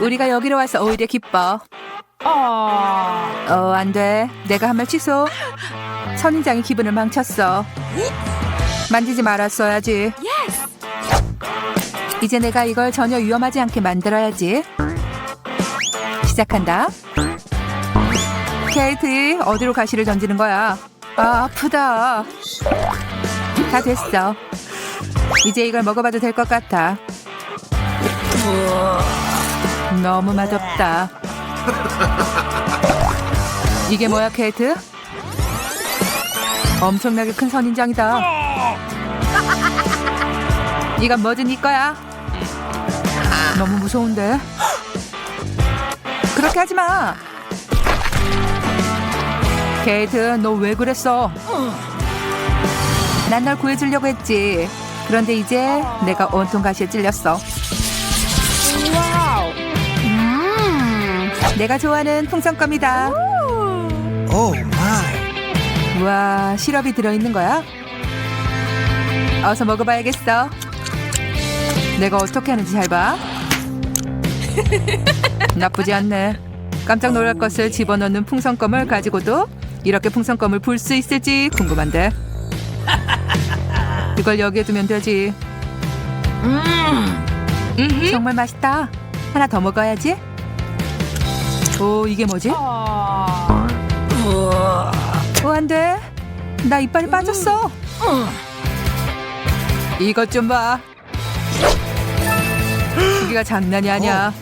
우리가 여기로 와서 오히려 기뻐. 어, 안 돼. 내가 한 말 취소. 선인장이 기분을 망쳤어. 만지지 말았어야지. 이제 내가 이걸 전혀 위험하지 않게 만들어야지. 시작한다. 케이트, 어디로 가시를 던지는 거야? 아, 아프다. 다 됐어. 이제 이걸 먹어봐도 될 것 같아. 너무 맛없다. 이게 뭐야, 케이트? 엄청나게 큰 선인장이다. 이건 뭐든 네 거야. 너무 무서운데. 그렇게 하지 마. 케이트, 너 왜 그랬어? 난 널 구해주려고 했지. 그런데 이제 내가 온통 가시에 찔렸어. 내가 좋아하는 풍선껌이다. Oh my. 우와, 시럽이 들어있는 거야? 어서 먹어봐야겠어. 내가 어떻게 하는지 잘 봐. 나쁘지 않네. 깜짝 놀랄 것을 집어넣는 풍선껌을 가지고도 이렇게 풍선껌을 불 수 있을지 궁금한데. 이걸 여기에 두면 되지. 정말 맛있다. 하나 더 먹어야지. 오, 이게 뭐지? 오, 안 돼. 나 이빨이 빠졌어. 이것 좀 봐. 크기가 장난이 아니야.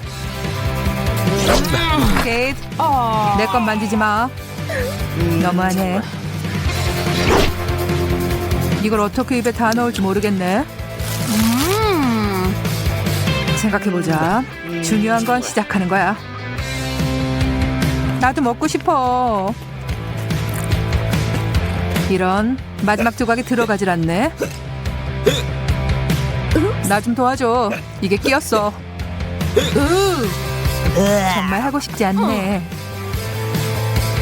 케이트, 내 건 만지지 마. 너무하네. 이걸 어떻게 입에 다 넣을지 모르겠네. 생각해보자. 중요한 건 시작하는 거야. 나도 먹고 싶어. 이런 마지막 조각이 들어가질 않네. 나 좀 도와줘. 이게 끼었어. 으, 정말 하고 싶지 않네.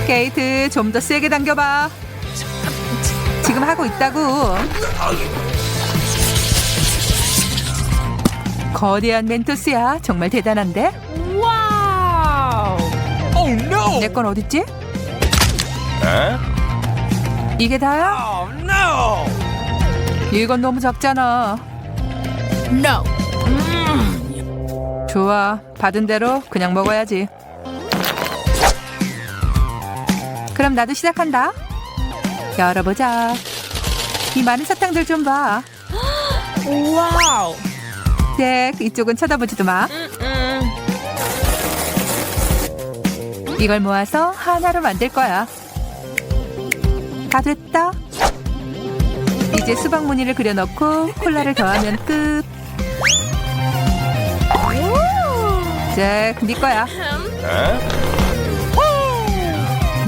케이트, 좀 더 세게 당겨봐. 지금 하고 있다고. 거대한 멘토스야. 정말 대단한데? Oh no. 내 건 어딨지? 이게 다야? Oh no. 이건 너무 작잖아. No. 좋아. 받은 대로 그냥 먹어야지. 그럼 나도 시작한다. 열어보자. 이 많은 사탕들 좀 봐. Wow. 네, 이쪽은 쳐다보지도 마. 이걸 모아서 하나로 만들 거야. 다 됐다. 이제 수박 무늬를 그려 넣고 콜라를 더하면 끝. 잭, 네 거야.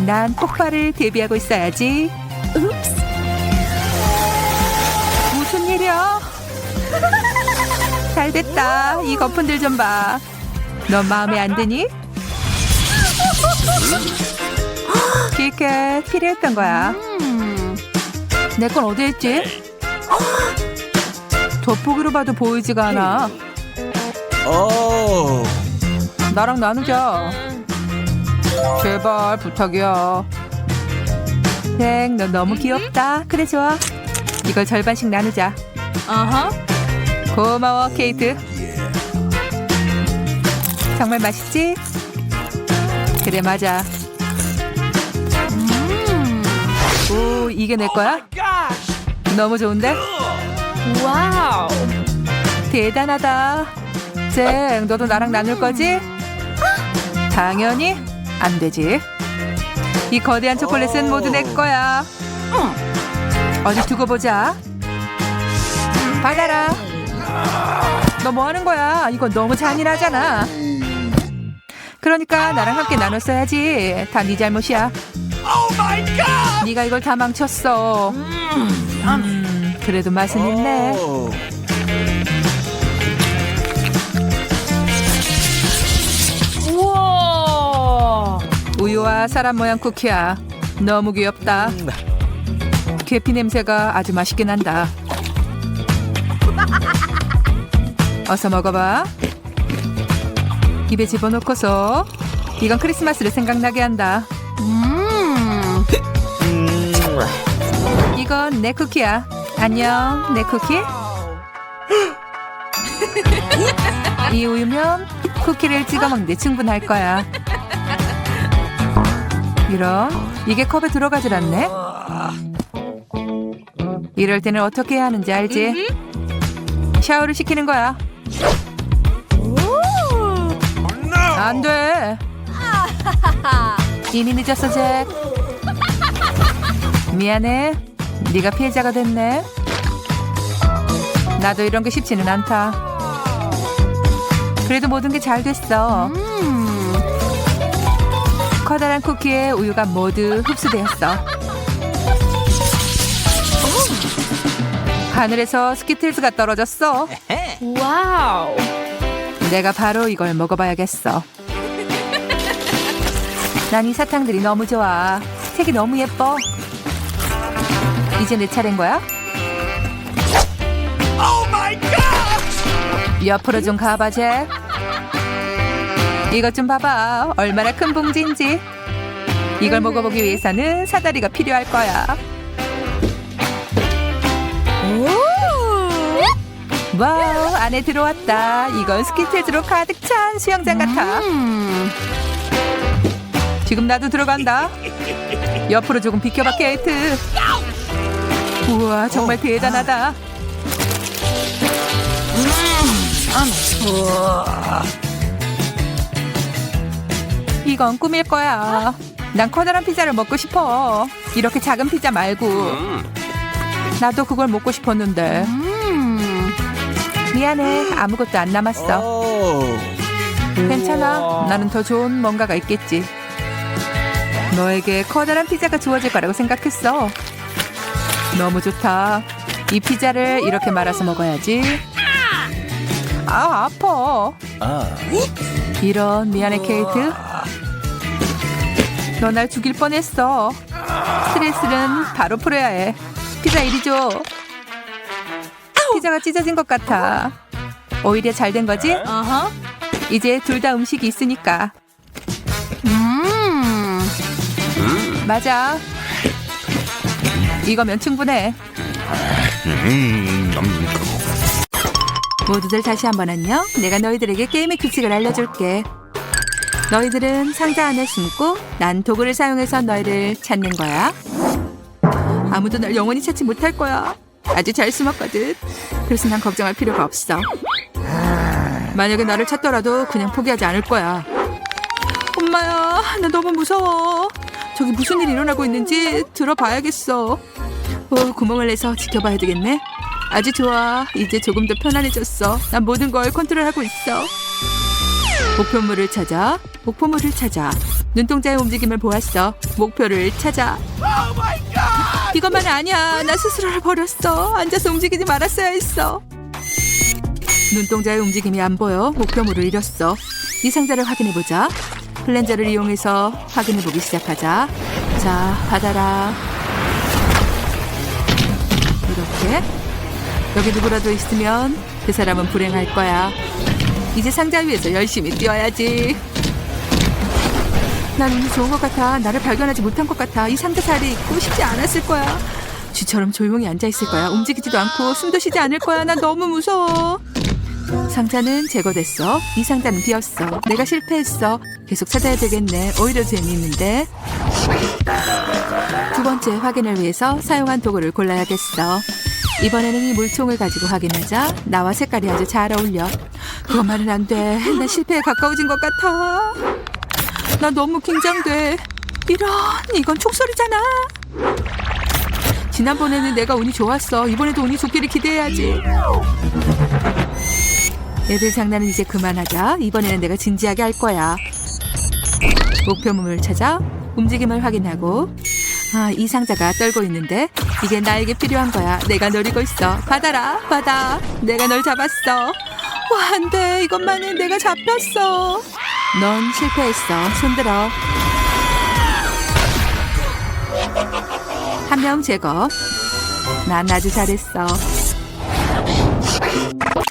난 폭발을 대비하고 있어야지. 무슨 일이야? 잘 됐다. 이 거품들 좀 봐. 넌 마음에 안 드니? 키캣 필요했던 거야. 내 건 어디 있지? 돋보기로 봐도 보이지가 않아. 나랑 나누자. 제발 부탁이야. 땡, 너 너무 귀엽다. 그래 좋아. 이걸 절반씩 나누자. Uh-huh. 고마워, 케이트. 정말 맛있지? 그래 맞아. 오, 이게 내 거야? Gosh. 너무 좋은데? Wow. 대단하다. 잭, 너도 나랑 나눌 거지? 당연히 안 되지. 이 거대한 초콜릿은 모두 내 거야. 어디 두고 보자. 받아라. 너 뭐 하는 거야? 이거 너무 잔인하잖아. 그러니까 나랑 함께 나눴어야지. 다 네 잘못이야. Oh. 네가 이걸 다 망쳤어. 음, 그래도 맛은 있네. Oh. Whoa. 우유와 사람 모양 쿠키야. 너무 귀엽다. 계피 냄새가 아주 맛있게 난다. 어서 먹어봐. 입에 집어넣고서 이건 크리스마스를 생각나게 한다. 음. 이건 내 쿠키야. 안녕, 내 쿠키. 이 우유면 쿠키를 찍어 먹는데 충분할 거야. 이런 이게 컵에 들어가질 않네. 이럴 때는 어떻게 해야 하는지 알지? 샤워를 시키는 거야. 안 돼. 이미 늦었어, 잭. 미안해. 네가 피해자가 됐네. 나도 이런 게 쉽지는 않다. 그래도 모든 게 잘 됐어. 음. 커다란 쿠키에 우유가 모두 흡수되었어. 하늘에서 스키틀즈가 떨어졌어. 와우. 내가 바로 이걸 먹어봐야겠어. 난 이 사탕들이 너무 좋아. 색이 너무 예뻐. 이제 내 차례인 거야? Oh! 옆으로 좀 가봐, 잭. 이것 좀 봐봐. 얼마나 큰 봉지인지. 이걸 먹어보기 위해서는 사다리가 필요할 거야. 와우, 안에 들어왔다. 이건 스키틀즈로 가득 찬 수영장 같아. 음. 지금 나도 들어간다. 옆으로 조금 비켜봐, 케이트. 우와, 정말 대단하다. 이건 꿈일 거야. 난 커다란 피자를 먹고 싶어. 이렇게 작은 피자 말고. 나도 그걸 먹고 싶었는데. 음. 미안해. 아무것도 안 남았어. 괜찮아. 나는 더 좋은 뭔가가 있겠지. 너에게 커다란 피자가 주어질 거라고 생각했어. 너무 좋다. 이 피자를 이렇게 말아서 먹어야지. 아, 아파. 이런 미안해 케이트. 너 날 죽일 뻔했어. 스트레스는 바로 풀어야 해. 피자 이리 줘. 피자가 찢어진 것 같아. 오히려 잘 된 거지? 어허. 이제 둘 다 음식이 있으니까. 음. 맞아. 이거면 충분해. 모두들 다시 한번 안녕. 내가 너희들에게 게임의 규칙을 알려줄게. 너희들은 상자 안에 숨고 난 도구를 사용해서 너희를 찾는 거야. 아무도 날 영원히 찾지 못할 거야. 아주 잘 숨었거든. 그래서 난 걱정할 필요가 없어. 만약에 나를 찾더라도 그냥 포기하지 않을 거야. 엄마야, 나 너무 무서워. 저기 무슨 일이 일어나고 있는지 들어봐야겠어. 어, 구멍을 내서 지켜봐야 되겠네. 아주 좋아. 이제 조금 더 편안해졌어. 난 모든 걸 컨트롤하고 있어. 목표물을 찾아. 목표물을 찾아. 눈동자의 움직임을 보았어. 목표를 찾아. Oh! 이것만 아니야. 나 스스로를 버렸어. 앉아서 움직이지 말았어야 했어. 눈동자의 움직임이 안 보여. 목표물을 잃었어. 이 상자를 확인해 보자. 플랜저를 이용해서 확인해 보기 시작하자. 자, 받아라. 이렇게. 여기 누구라도 있으면 그 사람은 불행할 거야. 이제 상자 위에서 열심히 뛰어야지. 난 운이 좋은 것 같아. 나를 발견하지 못한 것 같아. 이 상자 자리에 있고 싶지 않았을 거야. 쥐처럼 조용히 앉아 있을 거야. 움직이지도 않고 숨도 쉬지 않을 거야. 난 너무 무서워. 상자는 제거됐어. 이 상자는 비었어. 내가 실패했어. 계속 찾아야 되겠네. 오히려 재미있는데. 두 번째 확인을 위해서 사용한 도구를 골라야겠어. 이번에는 이 물총을 가지고 확인하자. 나와 색깔이 아주 잘 어울려. 그것만은 안 돼. 나 실패에 가까워진 것 같아. 나 너무 긴장돼. 이런, 이건 촉소리잖아. 지난번에는 내가 운이 좋았어. 이번에도 운이 좋기를 기대해야지. 애들 장난은 이제 그만하자. 이번에는 내가 진지하게 할 거야. 목표물을 찾아 움직임을 확인하고 아, 이 상자가 떨고 있는데 이게 나에게 필요한 거야. 내가 노리고 있어. 받아라, 받아. 내가 널 잡았어. 와, 안 돼. 이것만은 내가 잡혔어. 넌 실패했어. 손들어. 한 명 제거. 난 아주 잘했어.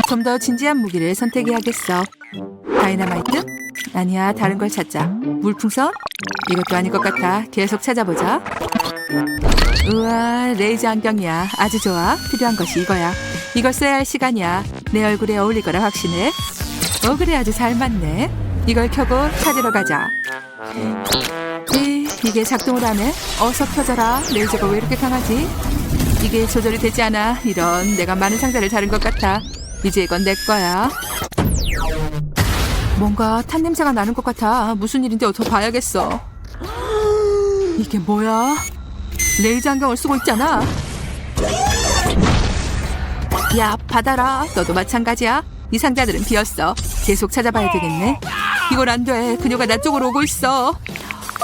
좀 더 진지한 무기를 선택해야겠어. 다이너마이트? 아니야, 다른 걸 찾자. 물풍선? 이것도 아닐 것 같아. 계속 찾아보자. 우와, 레이저 안경이야. 아주 좋아. 필요한 것이 이거야. 이걸 써야 할 시간이야. 내 얼굴에 어울릴 거라 확신해. 어, 그래. 아주 잘 맞네. 이걸 켜고 찾으러 가자. 이, 이게 작동을 하네. 어서 켜져라. 레이저가 왜 이렇게 강하지? 이게 조절이 되지 않아. 이런 내가 많은 상자를 자른 것 같아. 이제 이건 내 거야. 뭔가 탄 냄새가 나는 것 같아. 무슨 일인지 어서 봐야겠어. 이게 뭐야? 레이저 안경을 쓰고 있잖아. 야, 받아라. 너도 마찬가지야. 이 상자들은 비었어. 계속 찾아봐야 되겠네. 이걸 안 돼. 그녀가 나 쪽으로 오고 있어.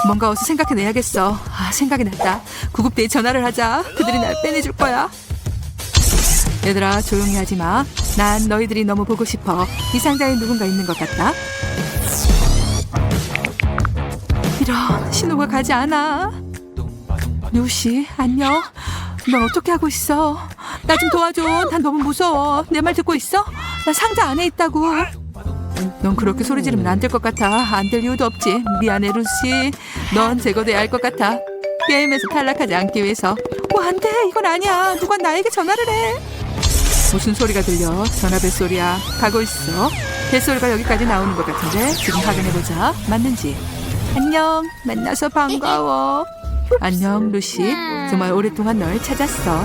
뭔가 어서 생각해내야겠어. 아, 생각이 났다. 구급대에 전화를 하자. 그들이 날 빼내줄 거야. 얘들아, 조용히 하지 마. 난 너희들이 너무 보고 싶어. 이 상자에 누군가 있는 것 같다. 이런, 신호가 가지 않아. 루시, 안녕. 넌 어떻게 하고 있어? 나 좀 도와줘. 난 너무 무서워. 내 말 듣고 있어? 나 상자 안에 있다고. 넌 그렇게 소리 지르면 안 될 것 같아. 안 될 이유도 없지. 미안해, 루시. 넌 제거돼야 할 것 같아. 게임에서 탈락하지 않기 위해서. 어, 안 돼. 이건 아니야. 누가 나에게 전화를 해. 무슨 소리가 들려? 전화 벨소리야. 가고 있어. 벨소리가 여기까지 나오는 것 같은데 지금 확인해보자. 맞는지. 안녕. 만나서 반가워. 안녕, 루시. 정말 오랫동안 널 찾았어.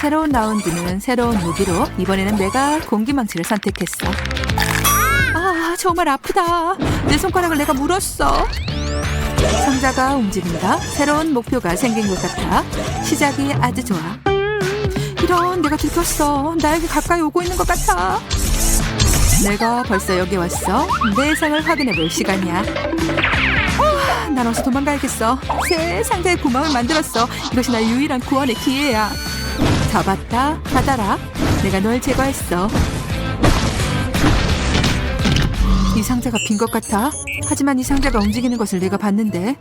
새로운 라운드는 새로운 무기로 이번에는 내가 공기망치를 선택했어. 아, 정말 아프다. 내 손가락을 내가 물었어. 상자가 움직인다. 새로운 목표가 생긴 것 같아. 시작이 아주 좋아. 이런, 내가 들켰어. 나에게 가까이 오고 있는 것 같아. 내가 벌써 여기 왔어. 내 상을 확인해 볼 시간이야. 아, 난 어서 도망가야겠어. 새 상자에 구멍을 만들었어. 이것이 나의 유일한 구원의 기회야. 잡았다, 받아라. 내가 널 제거했어. 이 상자가 빈 것 같아. 하지만 이 상자가 움직이는 것을 내가 봤는데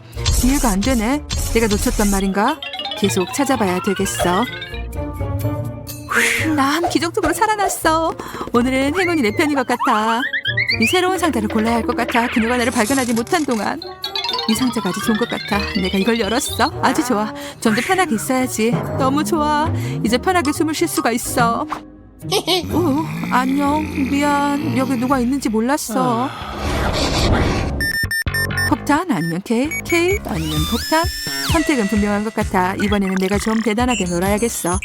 이해가 안 되네. 내가 놓쳤단 말인가? 계속 찾아봐야 되겠어. 후, 난 기적적으로 살아났어. 오늘은 행운이 내 편인 것 같아. 이 새로운 상자를 골라야 할 것 같아. 그녀가 나를 발견하지 못한 동안. 이 아주 좋은 것 같아. 내가 이걸 열었어. 아주 좋아. 좀 더 편하게 있어야지. 너무 좋아. 이제 편하게 숨을 쉴 수가 있어. 오, 안녕. 미안. 여기 누가 있는지 몰랐어. 폭탄 아니면 케이크? 케이크 아니면 폭탄? 선택은 분명한 것 같아. 이번에는 내가 좀 대단하게 놀아야겠어.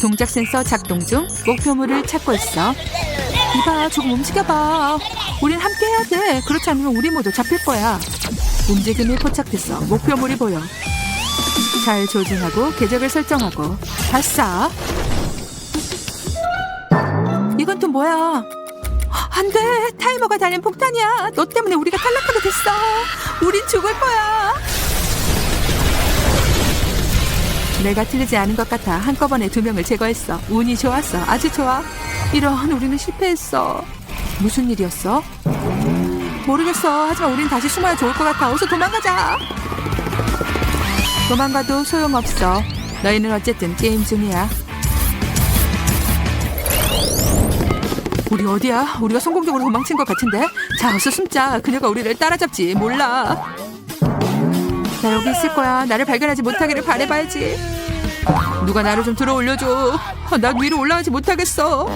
동작 센서 작동 중 목표물을 찾고 있어. 이봐, 조금 움직여봐. 우린 함께 해야 돼. 그렇지 않으면 우리 모두 잡힐 거야. 움직임이 포착됐어. 목표물이 보여. 잘 조준하고 궤적을 설정하고 발사. 이건 또 뭐야? 안 돼! 타이머가 달린 폭탄이야! 너 때문에 우리가 탈락하게 됐어! 우린 죽을 거야! 내가 틀리지 않은 것 같아. 한꺼번에 두 명을 제거했어. 운이 좋았어. 아주 좋아. 이런, 우리는 실패했어. 무슨 일이었어? 모르겠어. 하지만 우린 다시 숨어야 좋을 것 같아. 어서 도망가자! 도망가도 소용없어. 너희는 어쨌든 게임 중이야. 우리 어디야? 우리가 성공적으로 도망친 것 같은데? 자, 어서 숨자. 그녀가 우리를 따라잡지. 몰라. 나 여기 있을 거야. 나를 발견하지 못하기를 바래봐야지. 누가 나를 좀 들어 올려줘. 아, 나 위로 올라가지 못하겠어.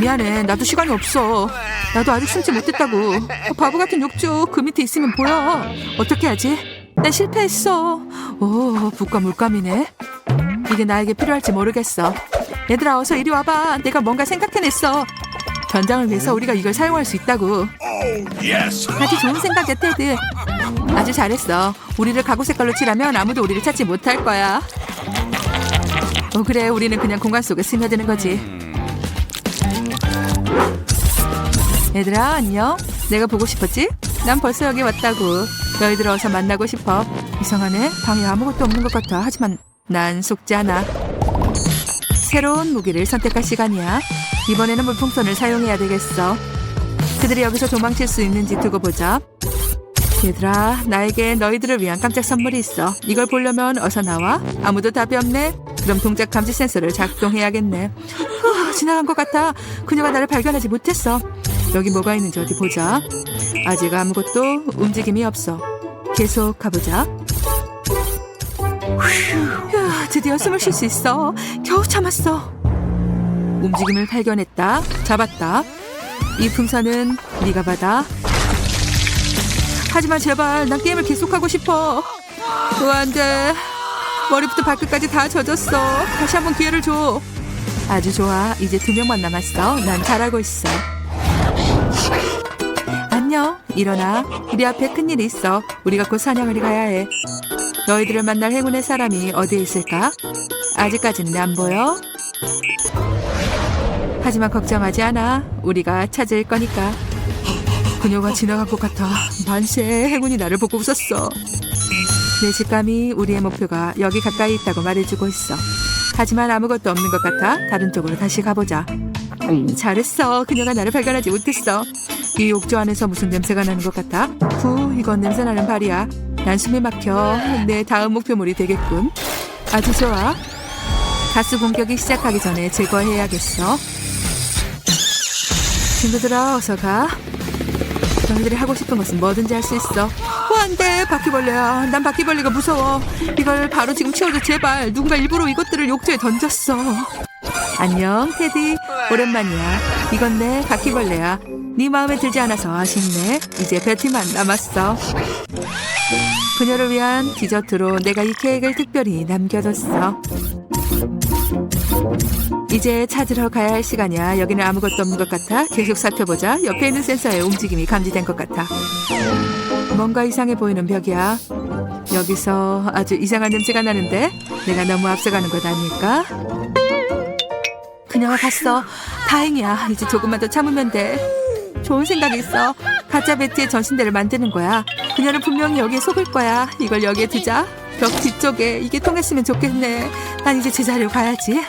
미안해. 나도 시간이 없어. 나도 아직 숨지 못했다고. 어, 바보 같은 욕조 그 밑에 있으면 보여. 어떻게 하지? 난 실패했어. 오, 북과 물감이네. 이게 나에게 필요할지 모르겠어. 얘들아 어서 이리 와봐. 내가 뭔가 생각해냈어. 전장을 위해서 우리가 이걸 사용할 수 있다고. 아주 좋은 생각이야, 테드. 아주 잘했어. 우리를 가구 색깔로 칠하면 아무도 우리를 찾지 못할 거야. 어, 그래. 우리는 그냥 공간 속에 스며드는 거지. 얘들아, 안녕. 내가 보고 싶었지? 난 벌써 여기 왔다고. 너희들 어서 만나고 싶어. 이상하네. 방에 아무것도 없는 것 같아. 하지만 난 속지 않아. 새로운 무기를 선택할 시간이야. 이번에는 물풍선을 사용해야 되겠어. 그들이 여기서 도망칠 수 있는지 두고 보자. 얘들아, 나에게 너희들을 위한 깜짝 선물이 있어. 이걸 보려면 어서 나와. 아무도 답이 없네. 그럼 동작 감지 센서를 작동해야겠네. 후, 지나간 것 같아. 그녀가 나를 발견하지 못했어. 여기 뭐가 있는지 어디 보자. 아직 아무것도 움직임이 없어. 계속 가보자. 휴, 드디어 숨을 쉴 수 있어. 겨우 참았어. 움직임을 발견했다. 잡았다. 이 풍선은 네가 받아. 하지만 제발 난 게임을 계속하고 싶어. 어, 안 돼. 머리부터 발끝까지 다 젖었어. 다시 한번 기회를 줘. 아주 좋아. 이제 두 명만 남았어. 난 잘하고 있어. 안녕. 일어나. 우리 앞에 큰일 이 있어. 우리가 곧 사냥을 가야 해. 너희들을 만날 행운의 사람이 어디에 있을까? 아직까지는 안 보여. 하지만 걱정하지 않아. 우리가 찾을 거니까. 그녀가 지나간 것 같아. 만세 행운이 나를 보고 웃었어. 내 직감이 우리의 목표가 여기 가까이 있다고 말해주고 있어. 하지만 아무것도 없는 것 같아. 다른 쪽으로 다시 가보자. 잘했어. 그녀가 나를 발견하지 못했어. 이 옥조 안에서 무슨 냄새가 나는 것 같아? 후, 이건 냄새 나는 발이야. 난 숨이 막혀. 내 다음 목표물이 되겠군. 아주 좋아. 가스 공격이 시작하기 전에 제거해야겠어. 친구들아, 어서 가. 너희들이 하고 싶은 것은 뭐든지 할 수 있어. 어, 안 돼. 바퀴벌레야. 난 바퀴벌레가 무서워. 이걸 바로 지금 치워줘, 제발. 누군가 일부러 이것들을 욕조에 던졌어. 안녕, 테디. 오랜만이야. 이건 내 바퀴벌레야. 네 마음에 들지 않아서 아쉽네. 이제 베티만 남았어. 그녀를 위한 디저트로 내가 이 케이크를 특별히 남겨뒀어. 이제 찾으러 가야 할 시간이야. 여기는 아무것도 없는 것 같아. 계속 살펴보자. 옆에 있는 센서에 움직임이 감지된 것 같아. 뭔가 이상해 보이는 벽이야. 여기서 아주 이상한 냄새가 나는데 내가 너무 앞서가는 것 아닐까? 그녀가 갔어. 다행이야. 이제 조금만 더 참으면 돼. 좋은 생각이 있어. 가짜 베티의 전신대를 만드는 거야. 그녀는 분명히 여기에 속을 거야. 이걸 여기에 두자. 벽 뒤쪽에 이게 통했으면 좋겠네. 난 이제 제자리로 가야지.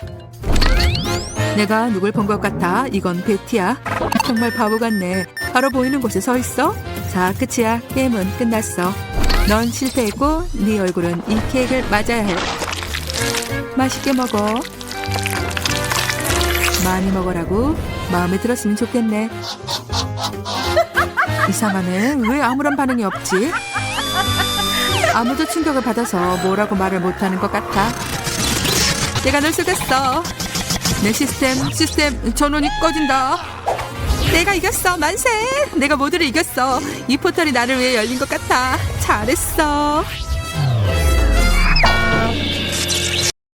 내가 누굴 본 것 같아. 이건 베티야. 정말 바보 같네. 바로 보이는 곳에 서 있어. 자, 끝이야. 게임은 끝났어. 넌 실패했고 네 얼굴은 이 케이크를 맞아야 해. 맛있게 먹어. 많이 먹으라고. 마음에 들었으면 좋겠네. 이상하네. 왜 아무런 반응이 없지? 아무도 충격을 받아서 뭐라고 말을 못하는 것 같아. 내가 널 속였어. 내 시스템, 시스템 전원이 꺼진다. 내가 이겼어, 만세! 내가 모두를 이겼어. 이 포털이 나를 위해 열린 것 같아. 잘했어.